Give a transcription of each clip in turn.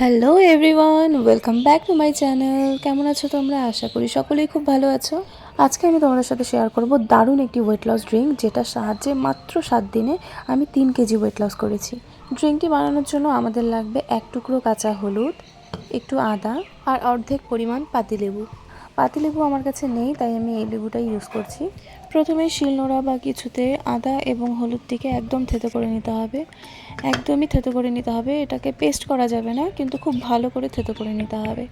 Hello everyone welcome back to my channel কেমন আছো তোমরা? আশা করি সকলেই খুব ভালো আছো। আজকে আমি তোমাদের সাথে শেয়ার করব দারুণ একটি ওয়েট লস ড্রিঙ্ক যেটা সাহায্যে মাত্র সাত দিনে আমি তিন কেজি ওয়েট লস করেছি। ড্রিঙ্কটি বানানোর জন্য আমাদের লাগবে এক টুকরো কাঁচা হলুদ, একটু আদা, আর অর্ধেক পরিমাণ পাতিলেবু। পাতিলেবু আমার কাছে নেই, তাই আমি এই লেবুটাই ইউজ করছি। প্রথমে শিলনোড়া বা কিছুতে আদা এবং হলুদটিকে একদম থেতো করে নিতে হবে। একদমই থেতো করে নিতে হবে, এটাকে পেস্ট করা যাবে না, কিন্তু খুব ভালো করে থেতো করে নিতে হবে।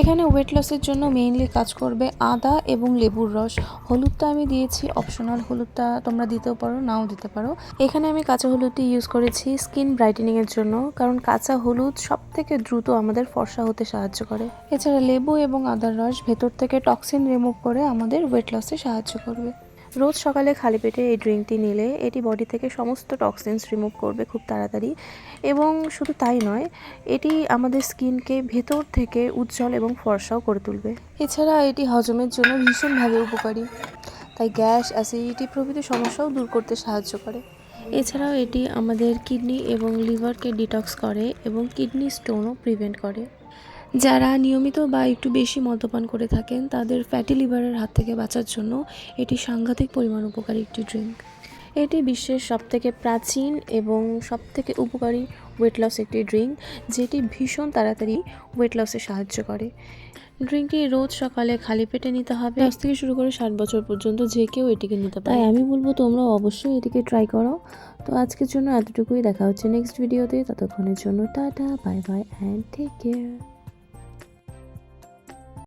এখানে ওয়েট লসের জন্য মেইনলি কাজ করবে আদা এবং লেবুর রস। হলুদটা আমি দিয়েছি অপশনাল হলুদটা তোমরা দিতেও পারো, নাও দিতে পারো। এখানে আমি কাঁচা হলুদটি ইউজ করেছি স্কিন ব্রাইটেনিংয়ের জন্য, কারণ কাঁচা হলুদ সব থেকে দ্রুত আমাদের ফর্সা হতে সাহায্য করে। এছাড়া লেবু এবং আদার রস ভেতর থেকে টক্সিন রিমুভ করে আমাদের ওয়েট লসে সাহায্য করবে। রোজ সকালে খালি পেটে এই ড্রিঙ্কটি নিলে এটি বডি থেকে সমস্ত টক্সিনস রিমুভ করবে খুব তাড়াতাড়ি। এবং শুধু তাই নয়, এটি আমাদের স্কিনকে ভেতর থেকে উজ্জ্বল এবং ফর্সাও করে তুলবে। এছাড়া এটি হজমের জন্য ভীষণভাবে উপকারী। তাই গ্যাস, অ্যাসিডিটি প্রভৃতি সমস্যাও দূর করতে সাহায্য করে। এছাড়াও এটি আমাদের কিডনি এবং লিভারকে ডিটক্স করে এবং কিডনি স্টোনও প্রিভেন্ট করে। যারা নিয়মিত বা একটু বেশি মদ্যপান করে থাকেন তাদের ফ্যাটি লিভারের হাত থেকে বাঁচার জন্য এটি সাংঘাতিক পরিমাণ উপকারী একটি ড্রিঙ্ক এটি বিশ্বের সবথেকে প্রাচীন এবং সবথেকে উপকারী ওয়েট লস একটি ড্রিঙ্ক যেটি ভীষণ তাড়াতাড়ি ওয়েট লসে সাহায্য করে। ড্রিঙ্কটি রোজ সকালে খালি পেটে নিতে হবে। দশ থেকে শুরু করে ষাট বছর পর্যন্ত যে কেউ এটিকে নিতে পারে। তাই আমি বলব তোমরা অবশ্যই এটিকে ট্রাই করো। তো আজকের জন্য এতটুকুই। দেখা হচ্ছে নেক্সট ভিডিওতে ততক্ষণের জন্য tata bye bye and take care